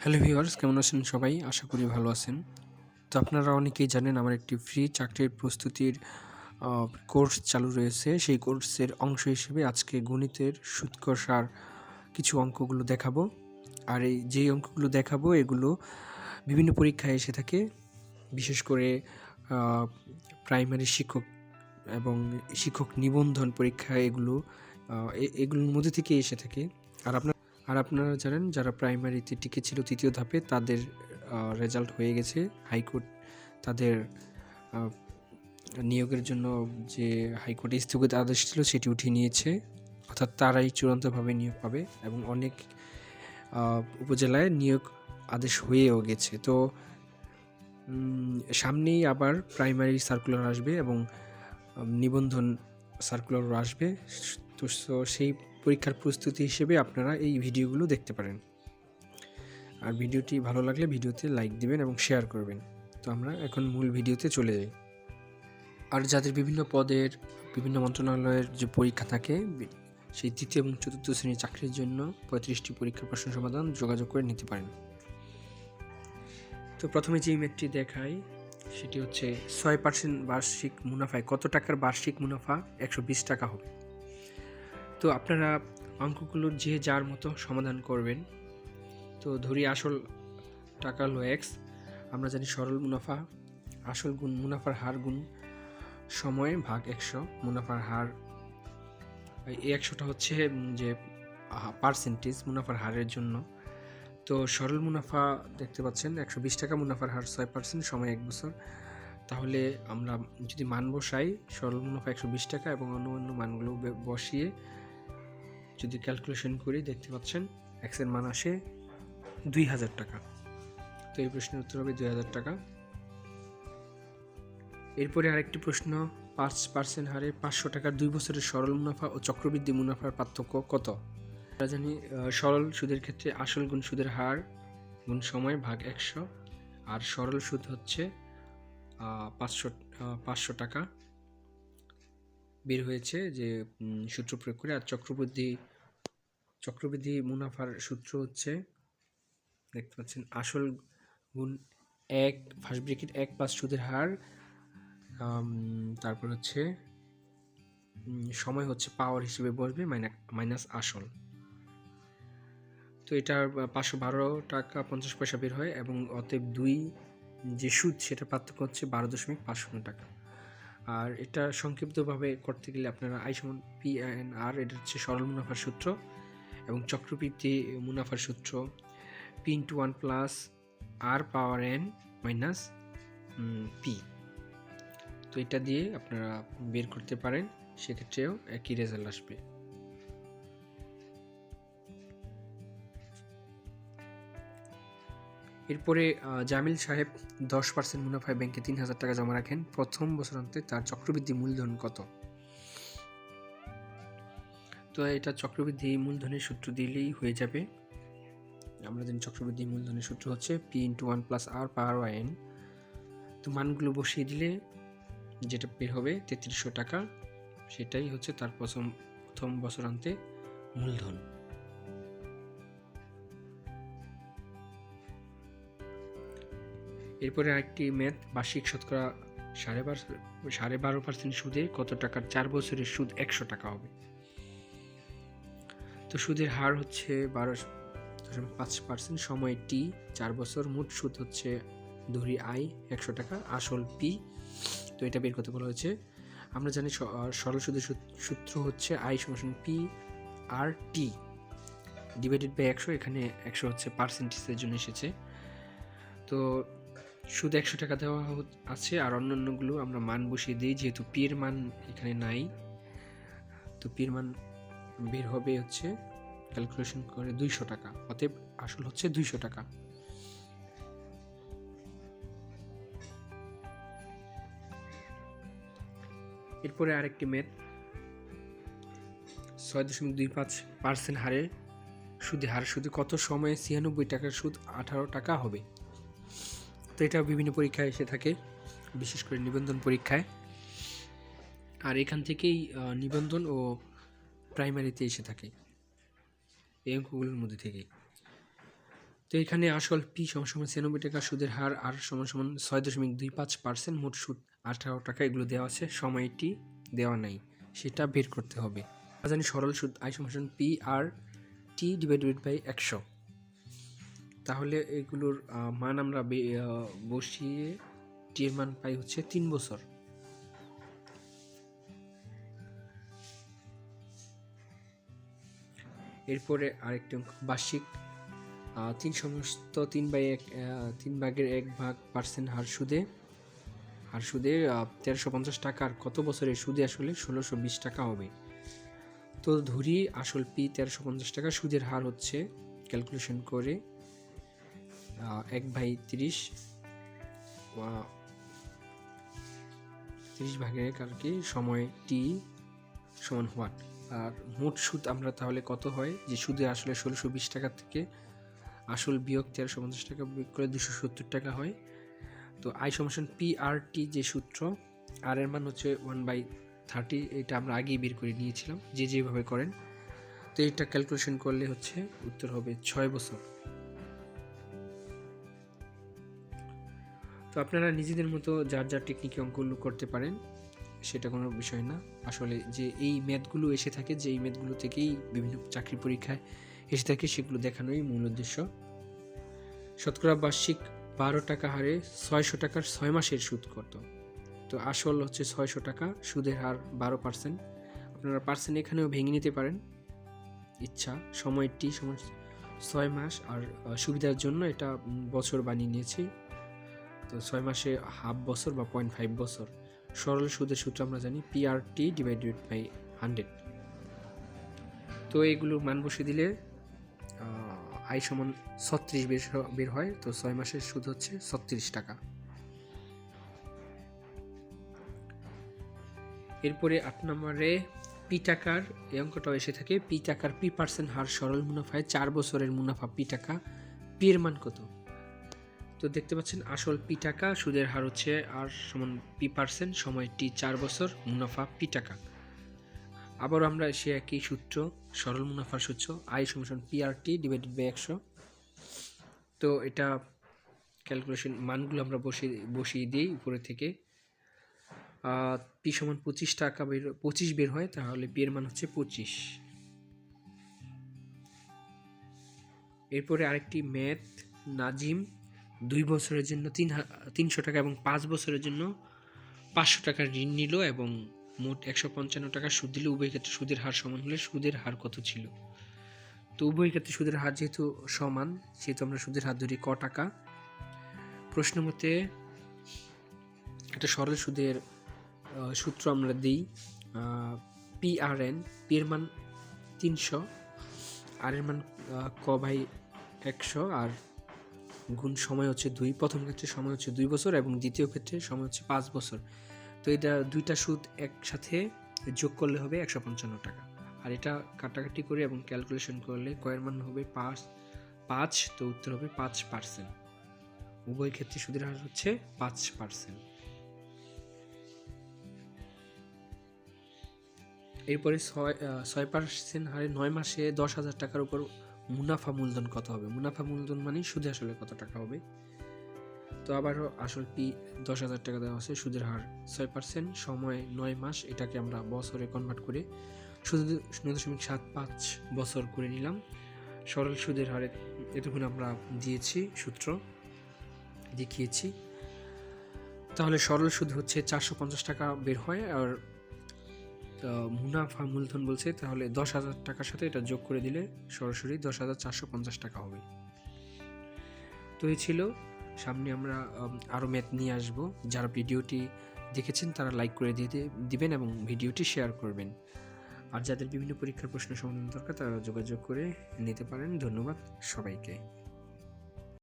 Hello viewers, কেমন আছেন সবাই? আশা করি ভালো আছেন। তো আপনারা অনেকেই জানেন আমার একটি ফ্রি চাকরির প্রস্তুতির কোর্স চালু রয়েছে। সেই কোর্সের অংশ হিসেবে আজকে গণিতের সুৎকষার কিছু অঙ্কগুলো দেখাবো। আর এই যেই অঙ্কগুলো দেখাবো, এগুলো বিভিন্ন পরীক্ষায় এসে থাকে। বিশেষ করে প্রাইমারি শিক্ষক এবং শিক্ষক নিবন্ধন পরীক্ষা এগুলো এগুলোর মধ্যে থেকে এসে থাকে। আর আপনার আর আপনারা জানেন, যারা প্রাইমারিতে টিকে ছিল তৃতীয় ধাপে, তাদের রেজাল্ট হয়ে গেছে। হাইকোর্ট তাদের নিয়োগের জন্য যে হাইকোর্টে স্থগিত আদেশ ছিল, সেটি উঠিয়ে নিয়েছে। অর্থাৎ তারাই চূড়ান্তভাবে নিয়োগ পাবে এবং অনেক উপজেলায় নিয়োগ আদেশ হয়েও গেছে। তো সামনেই আবার প্রাইমারি সার্কুলার আসবে এবং নিবন্ধন সার্কুলারও আসবে। তো, সেই পরীক্ষার প্রস্তুতি হিসেবে আপনারা এই ভিডিওগুলো দেখতে পারেন। আর ভিডিওটি ভালো লাগলে ভিডিওতে লাইক দিবেন এবং শেয়ার করবেন। তো আমরা এখন মূল ভিডিওতে চলে যাই। আর যাদের বিভিন্ন পদের, বিভিন্ন মন্ত্রণালয়ের যে পরীক্ষা থাকে, সেই তৃতীয় এবং চতুর্থ শ্রেণির চাকরির জন্য পঁয়ত্রিশটি পরীক্ষার প্রশ্ন সমাধান যোগাযোগ করে নিতে পারেন। তো প্রথমে যে ইমেজটি দেখাই, সেটি হচ্ছে ছয় পার্সেন্ট বার্ষিক মুনাফায় কত টাকার বার্ষিক মুনাফা? একশো বিশ টাকা হবে। তো আপনারা অঙ্কগুলোর যে যার মতো সমাধান করবেন। তো ধরি আসল টাকা হলো এক্স আমরা জানি সরল মুনাফা, আসল গুণ মুনাফার হার গুণ সময় ভাগ একশো, মুনাফার হার, এই একশোটা হচ্ছে যে পার্সেন্টেজ মুনাফার হারের জন্য। তো সরল মুনাফা দেখতে পাচ্ছেন, একশো বিশ টাকা মুনাফার হার, ছয় পার্সেন্ট সময় এক বছর। তাহলে আমরা যদি মান বসাই, সরল মুনাফা একশো বিশ টাকা এবং অন্য অন্য মানগুলো বসিয়ে যদি ক্যালকুলেশন করি, দেখতে পাচ্ছেন এক্সের মান আসে দুই হাজার টাকা। তো এই প্রশ্নের উত্তর হবে দুই হাজার টাকা। এরপরে আরেকটি প্রশ্ন, পাঁচ পার্সেন্ট হারে পাঁচশো টাকার দুই বছরের সরল মুনাফা ও চক্রবৃদ্ধি মুনাফার পার্থক্য কত? আমরা জানি সরল সুদের ক্ষেত্রে আসল গুণ সুদের হার গুণ সময় ভাগ একশো, আর সরল সুদ হচ্ছে পাঁচশো পাঁচশো টাকা। বের হয়েছে যে সূত্র প্রয়োগ করে, আর চক্রবৃদ্ধি চক্রবৃদ্ধি মুনাফার সূত্র হচ্ছে, দেখতে পাচ্ছেন, আসল গুণ এক, ফার্স্ট ব্রেকেট এক পাঁচ সুদের হার তারপর হচ্ছে সময় হচ্ছে পাওয়ার হিসেবে বসবে মাইনাস আসল। তো এটা পাঁচশো বারো টাকা পঞ্চাশ পয়সা বের হয়, এবং অতএব দুই যে সুদ সেটা পার্থক্য হচ্ছে বারো দশমিক পাঁচ শূন্য টাকা। আর এটা সংক্ষিপ্তভাবে করতে গেলে আপনারা আই সমান পি এন আর, এটা হচ্ছে সরল মুনাফার সূত্র এবং চক্রবৃদ্ধি মুনাফার সূত্র। P into one plus r power n minus p তো এটা দিয়ে আপনারা বের করতে পারেন, সেক্ষেত্রেও একই রেজাল্ট আসবে। এরপরে জামিল সাহেব দশ পার্সেন্ট মুনাফায় ব্যাংকে তিন হাজার টাকা জমা রাখেন। প্রথম বছরান্তে তার চক্রবৃদ্ধি মূলধন কত? তো এটা চক্রবৃদ্ধি মূলধনের সূত্র দিলেই হয়ে যাবে। আমরা জানি চক্রবৃদ্ধি মূলধনের সূত্র হচ্ছে p into one plus r power y n তো মানগুলো বসিয়ে দিলে যেটা বের হবে তেত্রিশশো টাকা, সেটাই হচ্ছে তার প্রথম প্রথম বছরান্তে মূলধন। এরপরে আরেকটি ম্যাথ, বার্ষিক শতকরা সাড়ে বারো সাড়ে বারো পার্সেন্ট সুদে কত টাকার চার বছরের সুদ একশো টাকা হবে? তো সুদের হার হচ্ছে বারো দশমিক পাঁচ পার্সেন্ট সময় টি চার বছর, মোট সুদ হচ্ছে ধরি আই একশো টাকা, আসল পি তো এটা বের করতে বলা হয়েছে। আমরা জানি সরল সুদের সূত্র হচ্ছে আই সমান p r t divided by একশো, এখানে একশো হচ্ছে পার্সেন্টেজের জন্য এসেছে। তো সুদ একশো টাকা দেওয়া আছে আর অন্যান্যগুলো আমরা মান বসিয়ে দিই, যেহেতু পি এর মান এখানে নাই। তো পি এর মান বের হবে হচ্ছে ক্যালকুলেশন করে দুইশো টাকা, অতএব আসল হচ্ছে দুইশো টাকা। এরপরে আরেকটি মেথ ছয় দশমিক দুই পাঁচ পার্সেন্ট হারে সুদে হার সুদে কত সময়ে ছিয়ানব্বই টাকার সুদ আঠারো টাকা হবে? তো এটা বিভিন্ন পরীক্ষায় এসে থাকে, বিশেষ করে নিবন্ধন পরীক্ষায়। আর এখান থেকেই নিবন্ধন ও প্রাইমারিতে এসে থাকে, এই অঙ্কগুলোর মধ্যে থেকেই। তো এখানে আসল পি সমান সমান ছিয়ানব্বই টাকা সুদের হার, আর সমান সমান ছয় দশমিক দুই পাঁচ পার্সেন্ট, মোট সুদ আঠারো টাকা, এগুলো দেওয়া আছে, সময়টি দেওয়া নাই, সেটা বের করতে হবে। জানি সরল সুদ আই সমান p r t divided by একশো। তাহলে এগুলোর মান আমরা বসিয়ে টি এর মান পাই হচ্ছে তিন বছর। এরপরে আরেকটি অঙ্ক, বার্ষিক তিন সমস্ত তিন বাই এক তিন ভাগের এক ভাগ পার্সেন্ট হার সুদে হার সুদে তেরোশো পঞ্চাশ টাকার কত বছরের সুদে আসলে ষোলোশো বিশ টাকা হবে। তো ধরি আসল পি তেরোশো পঞ্চাশ টাকা সুদের হার হচ্ছে ক্যালকুলেশন করে এক বাই তিরিশ তিরিশ এক আর কি, সময় টি সমান হোয়াট আর মোট সুদ আমরা তাহলে কত হয়? যে সুদে আসলে ষোলোশো বিশ টাকা থেকে আসল বিয়োগ তেরোশো পঞ্চাশ টাকা বিয়োগ করে দুশো সত্তর টাকা হয়। তো আই সমাসন পি আর টি যে সূত্র আর এর মান হচ্ছে ওয়ান বাই থার্টি এটা আমরা আগেই বের করে নিয়েছিলাম, যে যেভাবে করেন। তো এটা ক্যালকুলেশন করলে হচ্ছে উত্তর হবে ছয় বছর। তো আপনারা নিজেদের মতো যার যার টেকনিকে অঙ্কগুলো করতে পারেন, সেটা কোনো বিষয় না। আসলে যে এই ম্যাথগুলো এসে থাকে, যে এই ম্যাথগুলো থেকেই বিভিন্ন চাকরি পরীক্ষায় এসে থাকে, সেগুলো দেখানোই মূল উদ্দেশ্য। শতকরা বার্ষিক বারো টাকা হারে ছয়শো টাকার ছয় মাসের সুদ কত? তো আসল হচ্ছে ছয়শো টাকা, সুদের হার বারো পার্সেন্ট আপনারা পার্সেন্ট এখানেও ভেঙে নিতে পারেন। ইচ্ছা সময়টি সময় ছয় মাস, আর সুবিধার জন্য এটা বছর বানিয়ে নিয়েছি। তো ছয় মাসে হাফ বছর বা পয়েন্ট ফাইভ বছর। সরল সুদের সূত্র আমরা জানি পিআরটি ডিভাইডেড বাই হান্ড্রেড তো এগুলোর মান বসে দিলে আয় সমান ছত্রিশ বের বের হয়। তো ছয় মাসের সুদ হচ্ছে ছত্রিশ টাকা। এরপরে আট নম্বরে পি টাকার, এই অঙ্কটাও এসে থাকে। পি টাকার পি পার্সেন্ট হার সরল মুনাফায় চার বছরের মুনাফা পি টাকা। পি এর মান কত? তো দেখতে পাচ্ছেন আসল পি টাকা সুদের হার হচ্ছে আর সমান পি পার্সেন্ট, সময় টি চার বছর, মুনাফা পি টাকা আবার আমরা সে একই সূত্র, সরল মুনাফার সূত্র, আই সমান p r t divided by একশো। তো এটা ক্যালকুলেশন মানগুলো আমরা বসিয়ে বসিয়ে দিই উপরে থেকে। পি সমান পঁচিশ টাকা বের, পঁচিশ বের হয়, তাহলে পি এর মান হচ্ছে পঁচিশ। এরপরে আরেকটি ম্যাথ নাজিম দুই বছরের জন্য তিন তিনশো টাকা এবং পাঁচ বছরের জন্য পাঁচশো টাকা ঋণ নিল এবং মোট একশো পঞ্চান্ন টাকা সুদ দিল উভয় ক্ষেত্রে সুদের হার সমান হলে সুদের হার কত ছিল? তো উভয় ক্ষেত্রে সুদের হার যেহেতু সমান, সেহেতু আমরা সুদের হার ধরি ক টাকা। প্রশ্ন মতে একটা সরল সুদের সূত্র আমরা দিই পি আর এন পি এর মান তিনশো আর এর মান ক বাই একশো, আর গুণ সময় হচ্ছে দুই, প্রথম ক্ষেত্রে সময় হচ্ছে দুই বছর এবং দ্বিতীয় ক্ষেত্রে সময় হচ্ছে পাঁচ বছর। তো এটা দুইটা সুদ একসাথে যোগ করলে হবে একশো পঞ্চান্ন টাকা। আর এটা কাটাকাটি করে এবং ক্যালকুলেশন করলে কয়ের মান হবে পাঁচ পাঁচ, তো উত্তর হবে পাঁচ পার্সেন্ট উভয় ক্ষেত্রে সুদের হার হচ্ছে পাঁচ পার্সেন্ট এরপরে ছয় ছয় পার্সেন্ট হারে নয় মাসে দশ হাজার টাকার উপর মুনাফা মূলধন কত হবে? মুনাফা মূলধন মানে সুদে আসলে কত টাকা হবে? তো আবারও আসল পি দশ হাজার টাকা দেওয়া আছে, সুদের হার ছয় পার্সেন্ট সময় নয় মাস, এটাকে আমরা বছরে কনভার্ট করে শুধু শূন্য দশমিক সাত পাঁচ বছর করে নিলাম। সরল সুদের হারে এতক্ষণ আমরা দিয়েছি সূত্র, দেখিয়েছি। তাহলে সরল সুদ হচ্ছে চারশো পঞ্চাশ টাকা বের হয়, আর আহ, মুনাফা মূলধন বলছে তাহলে দশ হাজার টাকার সাথে এটা যোগ করে দিলে সরাসরি দশ হাজার চারশো পঞ্চাশ টাকা হবে। তো এই ছিল। সামনে আমরা আরও আরও ম্যাথ নিয়ে আসব। যারা ভিডিওটি দেখেছেন তারা লাইক করে দিয়ে দিবেন এবং ভিডিওটি শেয়ার করবেন। আর যাদের বিভিন্ন পরীক্ষার প্রশ্ন সমাধান দরকার তারা যোগাযোগ করে নিতে পারেন। ধন্যবাদ সবাইকে।